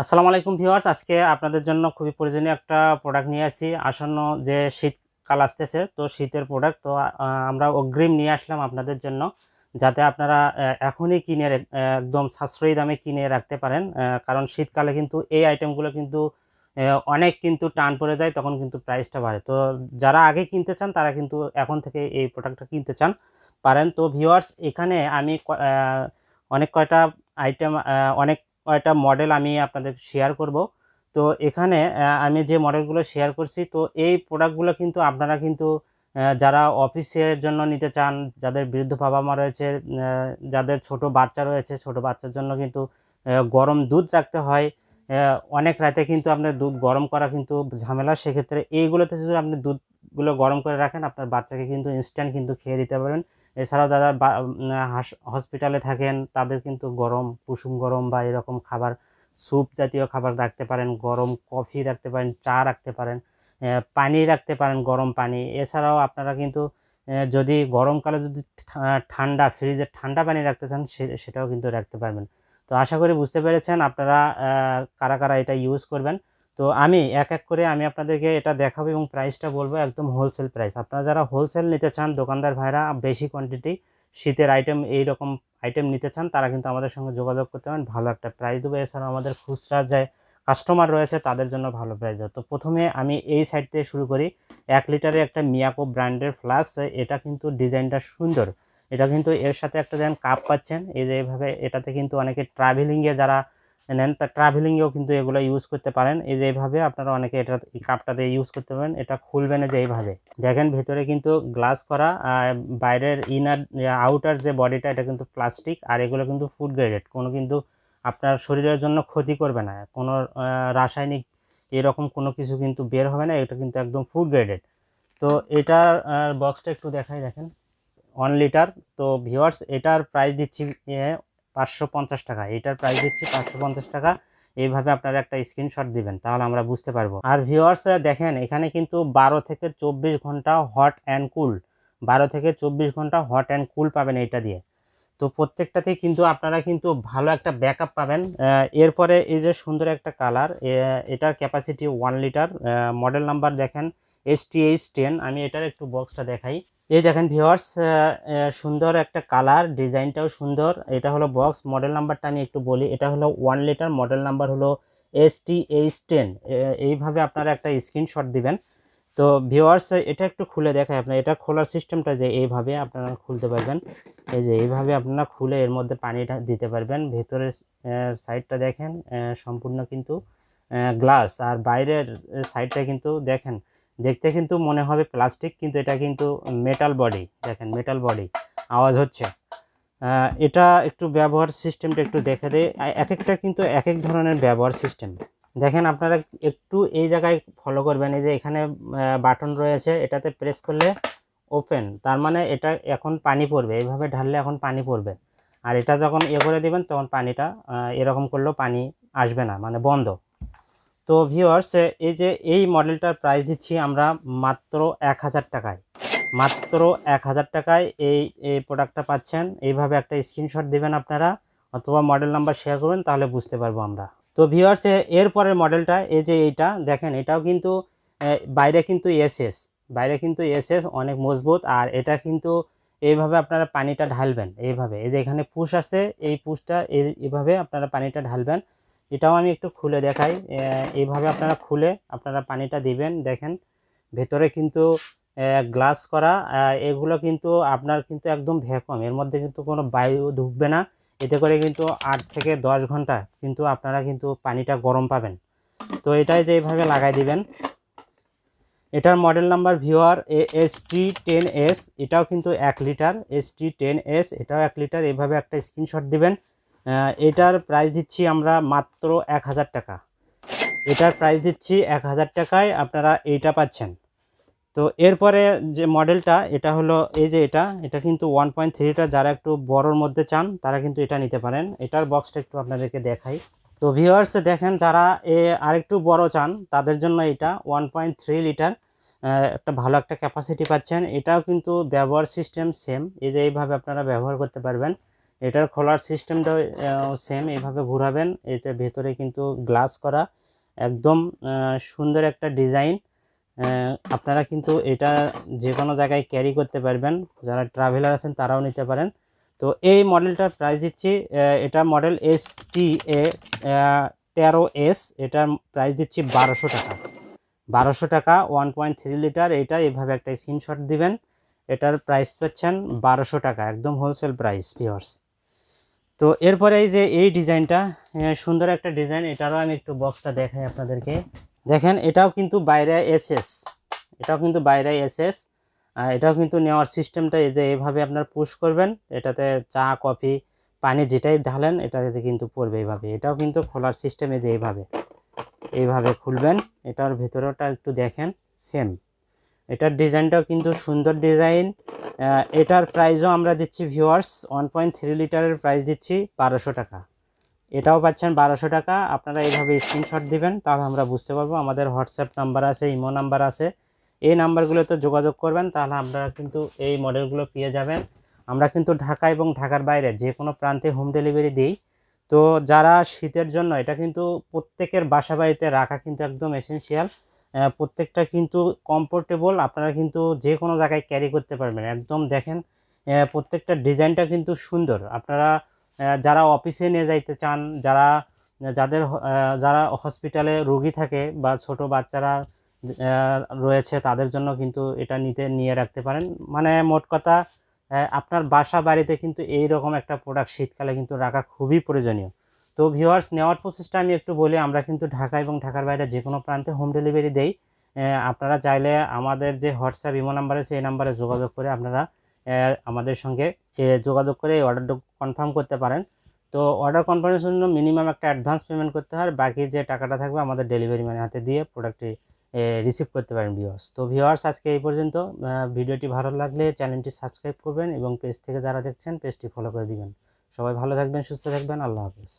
আসসালামু আলাইকুম ভিউয়ার্স, আজকে আপনাদের জন্য খুবই প্রয়োজনীয় একটা প্রোডাক্ট নিয়ে আসি আসন্ন যে শীতকাল আসতেছে, তো শীতের প্রোডাক্ট তো আমরা অগ্রিম নিয়ে আসলাম আপনাদের জন্য যাতে আপনারা এখনই কিনে একদম সাশ্রয়ী দামে কিনে রাখতে পারেন। কারণ শীতকালে কিন্তু এই আইটেমগুলো কিন্তু অনেক কিন্তু টান পড়ে যায়, তখন কিন্তু প্রাইসটা বাড়ে। তো, যারা আগে কিনতে চান, তারা কিন্তু এখন থেকে এই প্রোডাক্টটা কিনতে চান, পারেন। তো ভিউয়ার্স, এখানে আমি অনেক কয়টা আইটেম অনেক কয়টা মডেল আমি আপনাদের শেয়ার করব। তো এখানে আমি যে মডেলগুলো শেয়ার করছি, তো এই প্রোডাক্টগুলো কিন্তু আপনারা কিন্তু যারা অফিসের জন্য নিতে চান, যাদের বৃদ্ধ বাবা মা রয়েছে যাদের ছোট বাচ্চা রয়েছে, ছোট বাচ্চার জন্য কিন্তু গরম দুধ রাখতে হয়। অনেক রাতে কিন্তু আপনার দুধ গরম করা কিন্তু ঝামেলা। সেক্ষেত্রে এইগুলোতে যদি আপনি দুধগুলো গরম করে রাখেন, আপনার বাচ্চাকে কিন্তু ইনস্ট্যান্ট কিন্তু খেয়ে দিতে পারবেন। এছাড়াও যারা হসপিটালে থাকেন, তাদের কিন্তু গরম, কুসুম গরম বা এরকম খাবার স্যুপ জাতীয় খাবার রাখতে পারেন, গরম কফি রাখতে পারেন, চা রাখতে পারেন পানি রাখতে পারেন, গরম পানি। এছাড়াও আপনারা কিন্তু যদি গরমকালে যদি ঠান্ডা ফ্রিজে ঠান্ডা পানি রাখতে চান সেটাও কিন্তু রাখতে পারবেন। তো আশা করি বুঝতে পেরেছেন, আপনারা কারা কারা এটা ইউজ করবেন। তো আমি এক এক করে আমি আপনাদেরকে এটা দেখাবো এবং প্রাইসটা বলব একদম হোলসেল প্রাইস আপনারা যারা হোলসেল নিতে চান, দোকানদার ভাইরা বেশি কোয়ান্টিটি শীতের আইটেম এই রকম আইটেম নিতে চান, তারা কিন্তু আমাদের সঙ্গে যোগাযোগ করতে পারেন। ভালো একটা প্রাইস দেবো। এছাড়াও আমাদের খুচরা যে কাস্টমার রয়েছে, তাদের জন্য ভালো প্রাইস দেবো। তো প্রথমে আমি এই সাইড থেকে শুরু করি। এক লিটারে একটা মিয়াকো ব্র্যান্ডের ফ্লাক্স এটা কিন্তু ডিজাইনটা সুন্দর। এটা কিন্তু এর সাথে একটা যেন কাপ পাচ্ছেন। এই যে এইভাবে এটাতে কিন্তু অনেকে ট্রাভেলিংয়ে যারা নেন তা ট্রাভেলিংয়েও কিন্তু এগুলো ইউজ করতে পারেন। এই যে এইভাবে আপনারা অনেকে এটা এই কাপটাতে ইউজ করতে পারেন। এটা খুলবেন এই যে এইভাবে। দেখেন ভেতরে কিন্তু গ্লাস করা বাইরের ইনার আউটার যে বডিটা এটা কিন্তু প্লাস্টিক আর এগুলো কিন্তু ফুড গ্রেডেড কোনো কিন্তু আপনার শরীরের জন্য ক্ষতি করবে না। কোনো রাসায়নিক এরকম কোনো কিছু কিন্তু বের হবে না। এটা কিন্তু একদম ফুড গ্রেডেড তো এটার বক্সটা একটু দেখাই দেখেন। ওয়ান লিটার তো ভিওয়ার্স এটার প্রাইস দিচ্ছি পাঁচশো পঞ্চাশ টাকা। এটার প্রাইস দিচ্ছি পাঁচশো পঞ্চাশ টাকা। এইভাবে আপনারা একটা স্ক্রিনশট দিবেন, তাহলে আমরা বুঝতে পারব। আর ভিওয়ার্স দেখেন, এখানে কিন্তু বারো থেকে চব্বিশ ঘণ্টা হট অ্যান্ড কুল বারো থেকে চব্বিশ ঘণ্টা হট অ্যান্ড কুল পাবেন এইটা দিয়ে। তো প্রত্যেকটাতেই কিন্তু আপনারা কিন্তু ভালো একটা ব্যাকআপ পাবেন। এরপরে এই যে সুন্দর একটা কালার এটার capacity one litre model number দেখেন এস টি এইচ টেন আমি এটার একটু বক্সটা দেখাই। এই দেখেন ভিওয়ার্স সুন্দর একটা কালার ডিজাইনটাও সুন্দর। এটা হলো বক্স মডেল নাম্বারটা আমি একটু বলি। এটা হলো ওয়ান লিটার মডেল নাম্বার হলো এস টি এইচ টেন এইভাবে আপনারা একটা স্ক্রিনশট দিবেন। তো ভিওয়ার্স এটা একটু খুলে দেখায় আপনার। এটা খোলার সিস্টেমটা যে এইভাবে আপনারা খুলতে পারবেন। এই যে এইভাবে আপনারা খুলে এর মধ্যে পানিটা দিতে পারবেন। ভেতরের সাইডটা দেখেন সম্পূর্ণ কিন্তু গ্লাস আর বাইরের সাইডটা কিন্তু দেখেন দেখতে কিন্তু মনে হবে প্লাস্টিক, কিন্তু এটা কিন্তু মেটাল বডি দেখেন মেটাল বডি আওয়াজ হচ্ছে। এটা একটু ব্যবহার সিস্টেমটা একটু দেখে দেয় এক একটা কিন্তু এক এক ধরনের ব্যবহার সিস্টেম দেখেন, আপনারা একটু এই জায়গায় ফলো করবেন। এই যে এখানে বাটন রয়েছে, এটাতে প্রেস করলে ওপেন তার মানে এটা এখন পানি পড়বে। এইভাবে ঢাললে এখন পানি পড়বে। আর এটা যখন ইয়ে করে দিবেন, তখন পানিটা এরকম করলেও পানি আসবে না মানে বন্ধ। তো ভিউয়ার্স এই যে এই মডেলটার প্রাইস দিচ্ছি আমরা মাত্র এক হাজার টাকায়। মাত্র এক হাজার টাকায় এই এই প্রোডাক্টটা পাচ্ছেন। এইভাবে একটা স্ক্রিনশট দিবেন আপনারা, অথবা মডেল নাম্বার শেয়ার করবেন, তাহলে বুঝতে পারব আমরা। তো ভিউয়ার্স এরপরের মডেলটা এই যে এইটা, দেখেন, এটাও কিন্তু বাইরে কিন্তু এসএস বাইরে কিন্তু এসএস অনেক মজবুত, আর এটা কিন্তু এইভাবে আপনারা পানিটা ঢালবেন, এইভাবে। এই যে এখানে পুশ আছে এই পুশটা এইভাবে আপনারা পানিটা ঢালবেন। এটাও আমি একটু খুলে দেখাই। এইভাবে আপনারা খুলে আপনারা পানিটা দিবেন, দেখেন। ভেতরে কিন্তু গ্লাস করা এগুলো কিন্তু আপনার কিন্তু একদম ভ্যাকুয়াম। এর মধ্যে কিন্তু কোনো বায়ু ঢুকবে না। এতে করে কিন্তু আট থেকে দশ ঘণ্টা কিন্তু আপনারা কিন্তু পানিটা গরম পাবেন। তো এটাই যে এইভাবে লাগাই দিবেন। এটার model number viewer S T ten S, এটাও কিন্তু এক litre. S T ten S, এটাও এক লিটার। এইভাবে একটা স্ক্রিনশট দিবেন। এটার প্রাইস দিচ্ছি আমরা মাত্র এক হাজার টাকা। এটার প্রাইস দিচ্ছি এক হাজার টাকায় আপনারা এইটা পাচ্ছেন। তো এরপরে যে মডেলটা এটা হলো এই যে এটা এটা কিন্তু ওয়ান পয়েন্ট থ্রিটা যারা একটু বড়োর মধ্যে চান, তারা কিন্তু এটা নিতে পারেন। এটার বক্সটা একটু আপনাদেরকে দেখাই। তো ভিউয়ার্স দেখেন যারা এ আরেকটু বড় চান, তাদের জন্য এটা ওয়ান পয়েন্ট থ্রি লিটার একটা ভালো একটা ক্যাপাসিটি পাচ্ছেন। এটাও কিন্তু ব্যবহার সিস্টেম সেম এই যে এইভাবে আপনারা ব্যবহার করতে পারবেন। এটার খোলার সিস্টেমটাও সেম এইভাবে ঘোরাবেন। এটা ভেতরে কিন্তু গ্লাস করা, একদম সুন্দর একটা ডিজাইন আপনারা কিন্তু এটা যে কোনো জায়গায় ক্যারি করতে পারবেন। যারা ট্রাভেলার আছেন তারাও নিতে পারেন। তো এই মডেলটার প্রাইস দিচ্ছি এটা মডেল এস টি এ তেরো এস এটার প্রাইস দিচ্ছি বারোশো টাকা। বারোশো টাকা ওয়ান পয়েন্ট থ্রি লিটার এটা এভাবে একটা স্ক্রিনশট দিবেন। এটার প্রাইস পাচ্ছেন বারোশো টাকা, একদম হোলসেল প্রাইস পিওর্স তো এরপরে এই যে এই ডিজাইনটা সুন্দর একটা ডিজাইন, এটারও আমি একটু বক্সটা দেখাই আপনাদেরকে। দেখেন, এটাও কিন্তু বাইরে এসএস এটাও কিন্তু বাইরে এসএস এটাও কিন্তু নেওয়ার সিস্টেমটা এই যে এভাবে আপনার পুশ করবেন, এটাতে চা, কফি, পানি যেটাই ঢালেন, এটাতে কিন্তু পড়বে এইভাবে। এটাও কিন্তু খোলার সিস্টেম যে এইভাবে এইভাবে খুলবেন, এটার ভেতরেটা একটু দেখেন সেম এটার ডিজাইনটাও কিন্তু সুন্দর ডিজাইন। এটার প্রাইসও আমরা দিচ্ছি ভিউয়ার্স ওয়ান পয়েন্ট থ্রি লিটারের প্রাইস দিচ্ছি বারোশো টাকা। এটাও পাচ্ছেন বারোশো টাকা। আপনারা এইভাবে স্ক্রিনশট দিবেন, তাহলে আমরা বুঝতে পারব। আমাদের হোয়াটসঅ্যাপ নাম্বার আছে ইমো নাম্বার আছে। এই নাম্বারগুলোতে যোগাযোগ করবেন, তাহলে আপনারা কিন্তু এই মডেলগুলো পেয়ে যাবেন। আমরা কিন্তু ঢাকা এবং ঢাকার বাইরে যে কোনো প্রান্তে হোম ডেলিভারি দিই। তো যারা শীতের জন্য, এটা কিন্তু প্রত্যেকের বাসা বাড়িতে রাখা কিন্তু একদম এসেনশিয়াল প্রত্যেকটা কিন্তু কমফোর্টেবল আপনারা কিন্তু যে কোনো জায়গায় ক্যারি করতে পারবেন। একদম দেখেন প্রত্যেকটা ডিজাইনটা কিন্তু সুন্দর। আপনারা যারা অফিসে নিয়ে যাইতে চান, যারা, যাদের যারা হসপিটালে রোগী থাকে বা ছোট বাচ্চারা রয়েছে, তাদের জন্য কিন্তু এটা নিতে, নিয়ে রাখতে পারেন। মানে মোট কথা আপনার বাসা বাড়িতে কিন্তু এই রকম একটা প্রোডাক্ট শীতকালে কিন্তু রাখা খুবই প্রয়োজনীয়। তো ভিউয়ার্স নেওয়ার প্রসেসটা আমি একটু বলি, আমরা কিন্তু ঢাকা এবং ঢাকার বাইরে যে কোনো প্রান্তে হোম ডেলিভারি দেই। আপনারা চাইলে আমাদের যে হোয়াটসঅ্যাপ ইমো নাম্বার আছে, এই নাম্বারে যোগাযোগ করে আপনারা আমাদের সঙ্গে যোগাযোগ করে অর্ডারটা কনফার্ম করতে পারেন। তো অর্ডার কনফার্মের জন্য মিনিমাম একটা অ্যাডভান্স পেমেন্ট করতে হয় বাকি যে টাকাটা থাকবে আমাদের ডেলিভারি ম্যানের হাতে দিয়ে প্রোডাক্টটি রিসিভ করতে পারেন ভিউয়ার্স তো ভিউয়ার্স আজকে এই পর্যন্ত। ভিডিওটি ভালো লাগলে চ্যানেলটি সাবস্ক্রাইব করবেন এবং পেজ থেকে যারা দেখছেন পেজটি ফলো করে দিবেন। সবাই ভালো থাকবেন, সুস্থ থাকবেন, আল্লাহ হাফেজ।